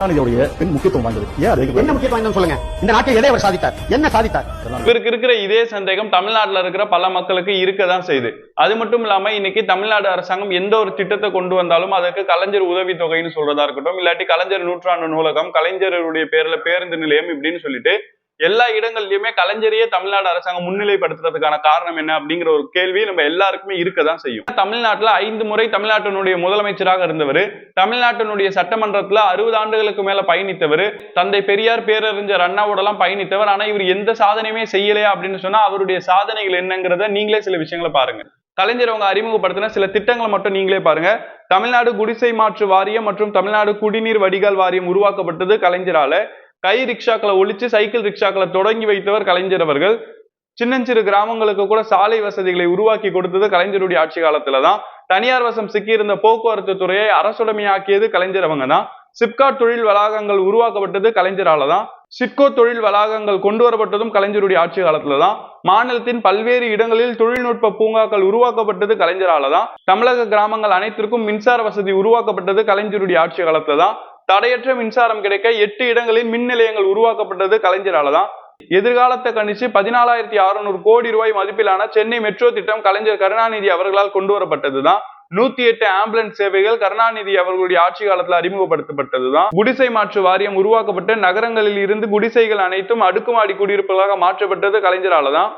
கருணாநிதியுடைய பெண் முக்கியத்துவம் வாய்ந்தது. ஏன் அது என்ன முக்கியத்துவம் வாய்ந்ததுன்னு சொல்லுங்க. இந்த நாட்டில் எதை அவர் சாதித்தார்? என்ன சாதித்தார்? இவருக்கு இருக்கிற இதே சந்தேகம் தமிழ்நாட்டுல இருக்கிற பல மக்களுக்கு இருக்கதான் செய்யுது அது மட்டும் இல்லாம இன்னைக்கு தமிழ்நாடு அரசாங்கம் எந்த ஒரு திட்டத்தை கொண்டு வந்தாலும் அதற்கு கலைஞர் உதவி தொகைன்னு சொல்றதா இருக்கட்டும் இல்லாட்டி கலைஞர் நூற்றாண்டு நூலகம் கலைஞருடைய பேர்ல பேருந்து நிலையம் இப்படின்னு சொல்லிட்டு எல்லா இடங்கள்லயுமே கலைஞரையே தமிழ்நாடு அரசாங்கம் முன்னிலைப்படுத்துறதுக்கான காரணம் என்ன அப்படிங்கிற ஒரு கேள்வி நம்ம எல்லாருக்குமே இருக்கதான் செய்யும். தமிழ்நாட்டுல ஐந்து முறை தமிழ்நாட்டினுடைய முதலமைச்சராக இருந்தவர் தமிழ்நாட்டினுடைய சட்டமன்றத்துல அறுபது ஆண்டுகளுக்கு மேல பயணித்தவர் தந்தை பெரியார் பேரறிஞர் அண்ணாவோட எல்லாம் பயணித்தவர் ஆனா இவர் எந்த சாதனையுமே செய்யலையா அப்படின்னு சொன்னா அவருடைய சாதனைகள் என்னங்கிறத நீங்களே சில விஷயங்களை பாருங்க. கலைஞர் அவங்க அறிமுகப்படுத்தின சில திட்டங்களை மட்டும் நீங்களே பாருங்க. தமிழ்நாடு குடிசை மாற்று வாரியம் மற்றும் தமிழ்நாடு குடிநீர் வடிகால் வாரியம் உருவாக்கப்பட்டது கலைஞரால. கை ரிக்ஷாக்களை ஒழிச்சு சைக்கிள் ரிக்ஷாக்களை தொடங்கி வைத்தவர் கலைஞர் அவர்கள். சின்னஞ்சிறு கிராமங்களுக்கு கூட சாலை வசதிகளை உருவாக்கி கொடுத்தது கலைஞருடைய ஆட்சி காலத்துல தான் தனியார் வசம் சிக்கியிருந்த போக்குவரத்து துறையை அரசுடைமையாக்கியது கலைஞர் அவங்க தான் சிப்காட் தொழில் வளாகங்கள் உருவாக்கப்பட்டது கலைஞரால தான் சிட்கோ தொழில் வளாகங்கள் கொண்டு வரப்பட்டதும் கலைஞருடைய ஆட்சி காலத்துல தான் மாநிலத்தின் பல்வேறு இடங்களில் தொழில்நுட்ப பூங்காக்கள் உருவாக்கப்பட்டது கலைஞரால தான் தமிழக கிராமங்கள் அனைத்திற்கும் மின்சார வசதி உருவாக்கப்பட்டது கலைஞருடைய ஆட்சி காலத்துல தான் தடையற்ற மின்சாரம் கிடைக்க எட்டு இடங்களில் மின் நிலையங்கள் உருவாக்கப்பட்டது கலைஞரால தான் எதிர்காலத்தை கணிச்சு பதினாலாயிரத்தி அறுநூறு கோடி ரூபாய் மதிப்பிலான சென்னை மெட்ரோ திட்டம் கலைஞர் கருணாநிதி அவர்களால் கொண்டு வரப்பட்டதுதான் நூத்தி எட்டு ஆம்புலன்ஸ் சேவைகள் கருணாநிதி அவர்களுடைய ஆட்சி காலத்துல அறிமுகப்படுத்தப்பட்டதுதான். குடிசை மாற்று வாரியம் உருவாக்கப்பட்டு நகரங்களில் இருந்து குடிசைகள் அனைத்தும் அடுக்குமாடி குடியிருப்புகளாக மாற்றப்பட்டது கலைஞரால தான்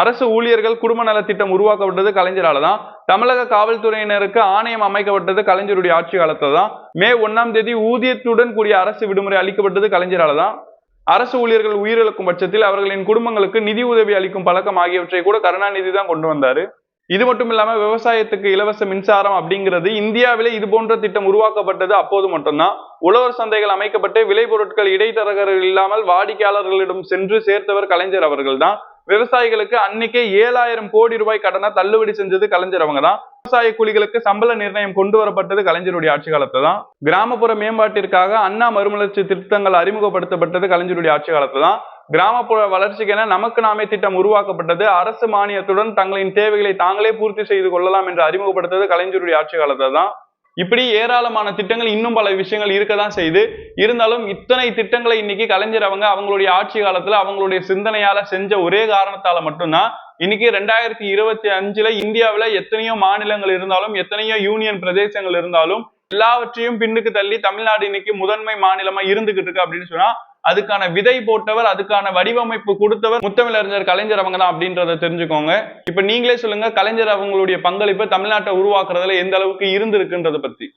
அரசு ஊழியர்கள் குடும்ப நலத் திட்டம் உருவாக்கப்பட்டது கலைஞரால தான். தமிழக காவல்துறையினருக்கு ஆணையம் அமைக்கப்பட்டது கலைஞருடைய ஆட்சி காலத்தில் தான். மே ஒன்னாம் தேதி ஊதியத்துடன் கூடிய அரசு விடுமுறை அளிக்கப்பட்டது கலைஞரால தான். அரசு ஊழியர்கள் உயிரிழக்கும் பட்சத்தில் அவர்களின் குடும்பங்களுக்கு நிதி உதவி அளிக்கும் பழக்கம் ஆகியவற்றை கூட கருணாநிதி தான் கொண்டு வந்தாரு. இது மட்டும் இல்லாம விவசாயத்துக்கு இலவச மின்சாரம் அப்படிங்கிறது இந்தியாவிலே இது போன்ற திட்டம் உருவாக்கப்பட்டது அப்போது மட்டும்தான். உழவர் சந்தைகள் அமைக்கப்பட்டு விளைபொருட்கள் இடைத்தரகர்கள் இல்லாமல் வாடிக்கையாளர்களிடம் சென்று சேர்த்தவர் கலைஞர் அவர்கள் தான். விவசாயிகளுக்கு அன்னைக்கே ஏழாயிரம் கோடி ரூபாய் கடனை தள்ளுபடி செஞ்சது கலைஞர் அவங்க தான் விவசாய கூலிகளுக்கு சம்பள நிர்ணயம் கொண்டு வரப்பட்டது கலைஞருடைய ஆட்சி காலத்துல தான் கிராமப்புற மேம்பாட்டிற்காக அண்ணா மறுமலர்ச்சி திட்டங்கள் அறிமுகப்படுத்தப்பட்டது கலைஞருடைய ஆட்சி காலத்துல தான் கிராமப்புற வளர்ச்சிக்கென நமக்கு நாமே திட்டம் உருவாக்கப்பட்டது. அரசு மானியத்துடன் தங்களின் தேவைகளை தாங்களே பூர்த்தி செய்து கொள்ளலாம் என்று அறிமுகப்படுத்தது கலைஞருடைய ஆட்சி காலத்துல தான் இப்படி ஏராளமான திட்டங்கள் இன்னும் பல விஷயங்கள் இருக்கதான் செய்யுது இருந்தாலும் இத்தனை திட்டங்களை இன்னைக்கு கலைஞர் அவங்க அவங்களுடைய ஆட்சி காலத்துல அவங்களுடைய சிந்தனையால செஞ்ச ஒரே காரணத்தால மட்டும்தான் இன்னைக்கு ரெண்டாயிரத்தி இருபத்தி அஞ்சுல இந்தியாவுல எத்தனையோ மாநிலங்கள் இருந்தாலும் எத்தனையோ யூனியன் பிரதேசங்கள் இருந்தாலும் எல்லாவற்றையும் பின்னுக்கு தள்ளி தமிழ்நாடு இன்னைக்கு முதன்மை மாநிலமா இருந்துகிட்டு இருக்கு அப்படின்னு சொன்னா அதுக்கான விதை போட்டவர் அதுக்கான வடிவமைப்பு கொடுத்தவர் முத்தமிழறிஞர் கலைஞர் அவங்க தான் அப்படின்றத தெரிஞ்சுக்கோங்க. இப்ப நீங்களே சொல்லுங்க கலைஞர் அவங்களுடைய பங்களிப்பு தமிழ்நாட்டை உருவாக்குறதுல எந்த அளவுக்கு இருந்திருக்குன்றத பத்தி.